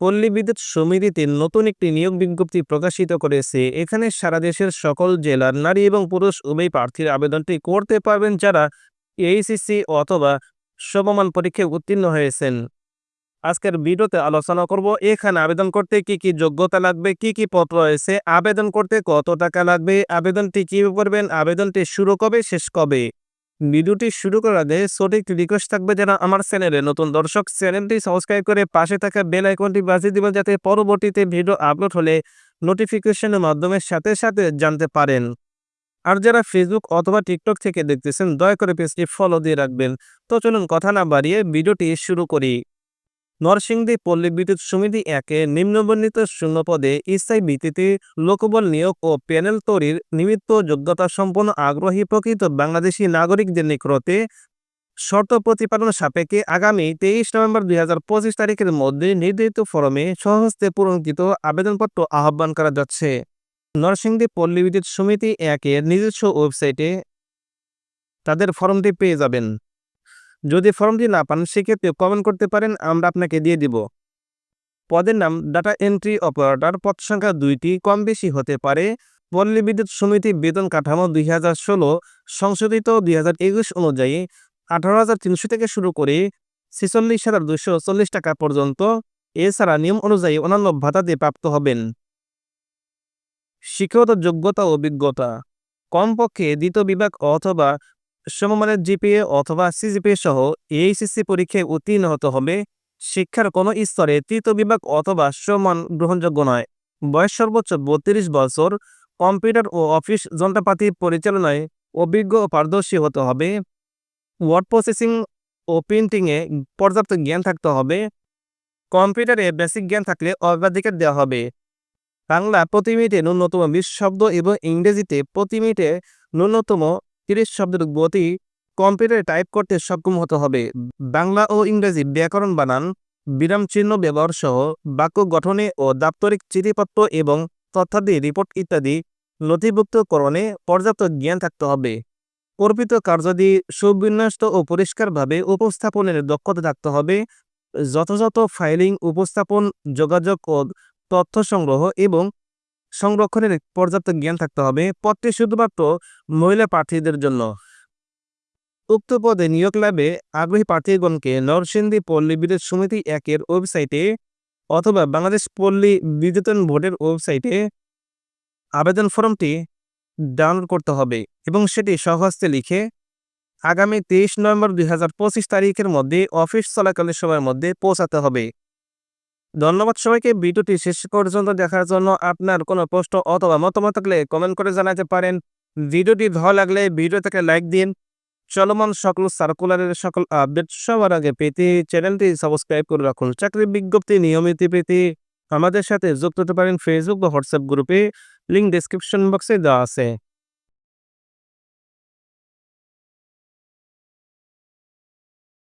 পল্লী বিদ্যুৎ সমিতিতে নতুন একটি নিয়োগ বিজ্ঞপ্তি প্রকাশিত করেছে। এখানে সারা দেশের সকল জেলার নারী এবং পুরুষ উভয় প্রার্থীর আবেদনটি করতে পারবেন যারা এইচএসসি অথবা সমমান পরীক্ষায় উত্তীর্ণ হয়েছেন। আজকের ভিডিওতে আলোচনা করব, এখানে আবেদন করতে কি কি যোগ্যতা লাগবে, কি কি পত্র রয়েছে, আবেদন করতে কত টাকা লাগবে, আবেদনটি কীভাবে করবেন, আবেদনটি শুরু কবে, শেষ কবে? ভিডিওটি শুরু করার আগে সঠিক রিকোয়েস্ট থাকবে যারা আমার চ্যানেলে নতুন দর্শক চ্যানেলটি সাবস্ক্রাইব করে পাশে থাকা বেল আইকনটি বাজিয়ে দিবেন যাতে পরবর্তীতে ভিডিও আপলোড হলে নোটিফিকেশনের মাধ্যমে সাথে সাথে জানতে পারেন। আর যারা ফেসবুক অথবা টিকটক থেকে দেখতেছেন, দয়া করে পেজটি ফলো দিয়ে রাখবেন। তো চলুন কথা না বাড়িয়ে ভিডিওটি শুরু করি। নরসিংদী পল্লী বিদ্যুৎ সমিতি একে নিম্নবর্ণিত শূন্য পদে স্থায়ী ভিত্তিতে লোকবল নিয়োগ ও প্যানেল তৈরির নিমিত্ত যোগ্যতা সম্পন্ন আগ্রহী প্রকৃত বাংলাদেশি নাগরিকদের নিকটতে শর্ত প্রতিপালন সাপেক্ষে আগামী তেইশ নভেম্বর দুই হাজার পঁচিশ তারিখের মধ্যে নির্ধারিত ফরমে সহস্তে পূরণকৃত আবেদনপত্র আহ্বান করা যাচ্ছে। নরসিংদী পল্লী বিদ্যুৎ সমিতি একের নিজস্ব ওয়েবসাইটে তাদের ফর্মটি পেয়ে যাবেন। যদি ফর্মটি না পান, সেক্ষেত্রে কমেন্ট করতে পারেন, আমরা আপনাকে দিয়ে দিব। পদের নাম, ডাটা এন্ট্রি অপারেটর, পদ সংখ্যা দুইটি, কম বেশি হতে পারে। পল্লী বিদ্যুৎ সমিতি বেতন কাঠামো দুই হাজার ষোলো, সংশোধিত দুই হাজার একুশ অনুযায়ী আঠারো হাজার তিনশো থেকে শুরু করে ছেচল্লিশ হাজার দুশো চল্লিশ টাকা পর্যন্ত। এছাড়া নিয়ম অনুযায়ী অন্যান্য ভাতা দিয়ে প্রাপ্ত হবেন। শিক্ষাগত যোগ্যতা অভিজ্ঞতা কমপক্ষে দ্বিতীয় বিভাগ অথবা সমমানের জিপিএ অথবা সিজিপিএ সহ এইচএসসি পরীক্ষায় উত্তীর্ণ হতে হবে। শিক্ষার কোনো স্তরে তৃতীয় বিভাগ অথবা সমান গ্রহণযোগ্য নয়। বয়স সর্বোচ্চ বত্রিশ বছর। কম্পিউটার ও অফিস যন্ত্রপাতি পরিচালনায় অভিজ্ঞ ও পারদর্শী হতে হবে। ওয়ার্ড প্রসেসিং ও প্রিন্টিংয়ে পর্যাপ্ত জ্ঞান থাকতে হবে। কম্পিউটারে বেসিক জ্ঞান থাকলে অগ্রাধিকার দেওয়া হবে। বাংলা প্রতি মিনিটে ন্যূনতম বিশ শব্দ এবং ইংরেজিতে প্রতি মিনিটে ন্যূনতম তিরিশ শব্দের গতি কম্পিউটারে টাইপ করতে সক্ষম হতে হবে। বাংলা ও ইংরেজি ব্যাকরণ বানান, বিরাম চিহ্ন ব্যবহার সহ বাক্য গঠনে ও দাপ্তরিক চিঠিপত্র এবং তথ্যাদি রিপোর্ট ইত্যাদি নথিভুক্তকরণে পর্যাপ্ত জ্ঞান থাকতে হবে। অর্পিত কার্যাদি সুবিন্যস্ত ও পরিষ্কারভাবে উপস্থাপনের দক্ষতা থাকতে হবে। যথাযথ ফাইলিং উপস্থাপন, যোগাযোগ ও তথ্য সংগ্রহ এবং সংরক্ষণের পর্যাপ্ত জ্ঞান থাকতে হবে পদটি শুধুমাত্র মহিলা প্রার্থীদের জন্য। উক্ত পদে নিয়োগ লাভে আগ্রহী প্রার্থীগণকে নরসিংদী পল্লী বিদ্যুৎ সমিতি একের ওয়েবসাইটে অথবা বাংলাদেশ পল্লী বিদ্যুতন বোর্ডের ওয়েবসাইটে আবেদন ফর্মটি ডাউনলোড করতে হবে এবং সেটি সহস্তে লিখে আগামী তেইশ নভেম্বর দুই হাজার পঁচিশ তারিখের মধ্যে অফিস চলাকালীন সময়ের মধ্যে পৌঁছাতে হবে। ধন্যবাদ সবাইকে। ভিডিওটি শেষ পর্যন্ত দেখার জন্য আপনার কোনো প্রশ্ন অথবা মতামত থাকলে কমেন্ট করে জানাতে পারেন। ভিডিওটি ভালো লাগলে ভিডিও থেকে লাইক দিন। চলমান সকল সার্কুলারের সকল আপডেট সবার আগে পেতে চ্যানেলটি সাবস্ক্রাইব করে রাখুন। চাকরির বিজ্ঞপ্তি নিয়মিত পেতে আমাদের সাথে যুক্ত হতে পারেন ফেসবুক বা হোয়াটসঅ্যাপ গ্রুপে লিঙ্ক ডিসক্রিপশন বক্সে দেওয়া আছে।